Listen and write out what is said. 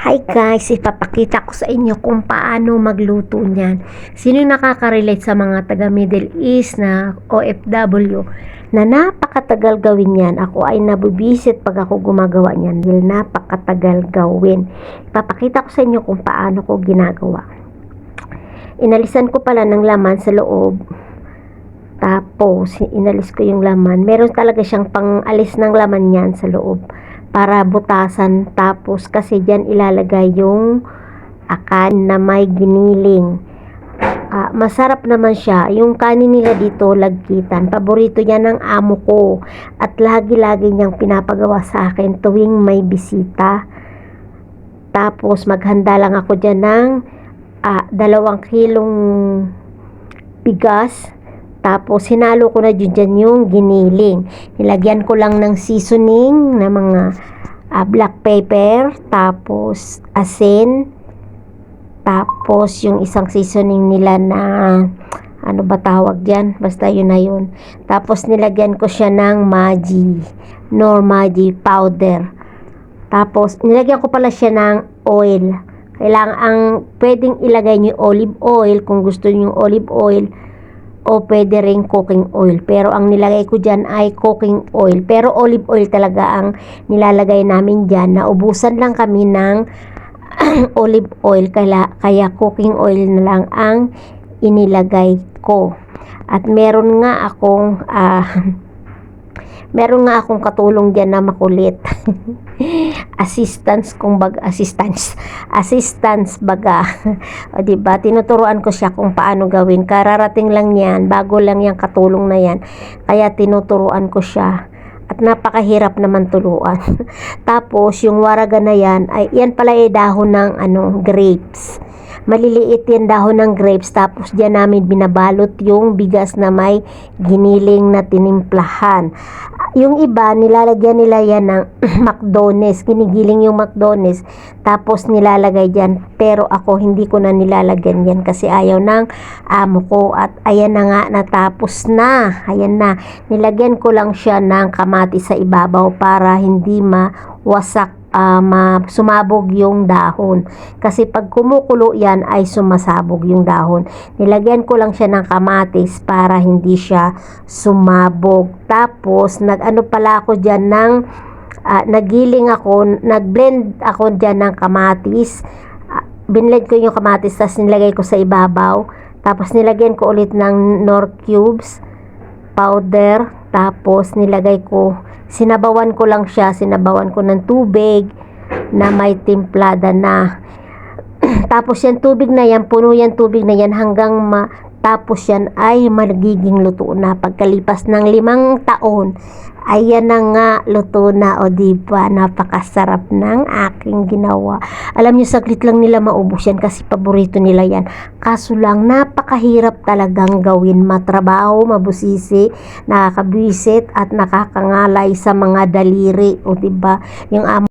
Hi guys, ipapakita ko sa inyo kung paano magluto niyan. Sino nakaka-relate sa mga taga Middle East na OFW na napakatagal gawin yan. Ako ay nabubisit pag ako gumagawa niyan dahil napakatagal gawin. Ipapakita ko sa inyo kung paano ko ginagawa. Inalisan ko pala ng laman sa loob. Tapos, inalis ko yung laman. Meron talaga siyang pang-alis ng laman yan sa loob para butasan. Tapos kasi diyan ilalagay yung akan na may giniling. Uh, masarap naman siya. Yung kanin nila dito lagkitan. Paborito yan ng amo ko. At lagi-lagi niyang pinapagawa sa akin tuwing may bisita. Tapos maghanda lang ako dyan ng uh, dalawang kilong bigas tapos, hinalo ko na dyan yung giniling. Nilagyan ko lang ng seasoning na mga uh, black pepper, tapos asin, tapos yung isang seasoning nila na ano ba tawag dyan? Basta yun na yun. Tapos, nilagyan ko siya ng Maggi, nor Maggi powder. Tapos, nilagyan ko pala siya ng oil. Kailangan ang pwedeng ilagay niyo olive oil kung gusto niyo olive oil o pwede rin cooking oil. Pero ang nilagay ko dyan ay cooking oil. Pero olive oil talaga ang nilalagay namin dyan. Naubusan lang kami ng olive oil kaya, kaya cooking oil na lang ang inilagay ko. At meron nga akong uh, meron nga akong katulong dyan na makulit. assistance kung bag assistance. Assistance baga. O di ba tinuturuan ko siya kung paano gawin. Kararating lang yan bago lang yung katulong na yan. Kaya tinuturuan ko siya. At napakahirap naman tuluan. Tapos yung waraga na yan ay yan pala ay dahon ng ano grapes. Maliliit yan dahon ng grapes. Tapos diyan namin binabalot yung bigas na may giniling na tinimplahan yung iba, nilalagyan nila yan ng McDonald's. Ginigiling yung McDonald's. Tapos nilalagay dyan. Pero ako, hindi ko na nilalagyan yan kasi ayaw ng amo ko. At ayan na nga, natapos na. Ayan na. Nilagyan ko lang siya ng kamati sa ibabaw para hindi mawasak uh, ma- sumabog yung dahon. Kasi pag kumukulo yan ay sumasabog yung dahon. Nilagyan ko lang siya ng kamatis para hindi siya sumabog. Tapos nag-ano pala ako dyan ng uh, nagiling ako, nag-blend ako dyan ng kamatis. Uh, binlend ko yung kamatis tapos nilagay ko sa ibabaw. Tapos nilagyan ko ulit ng nor cubes powder tapos nilagay ko sinabawan ko lang siya sinabawan ko ng tubig na may timplada na. Tapos yan tubig na yan puno yan tubig na yan hanggang matapos yan ay magiging luto na pagkalipas ng limang taon Ayan na nga, luto na o diba, napakasarap ng aking ginawa. Alam niyo, saglit lang nila maubos yan kasi paborito nila yan. Kaso lang, napakahirap talagang gawin. Matrabaho, mabusisi, nakakabwisit at nakakangalay sa mga daliri o diba, yung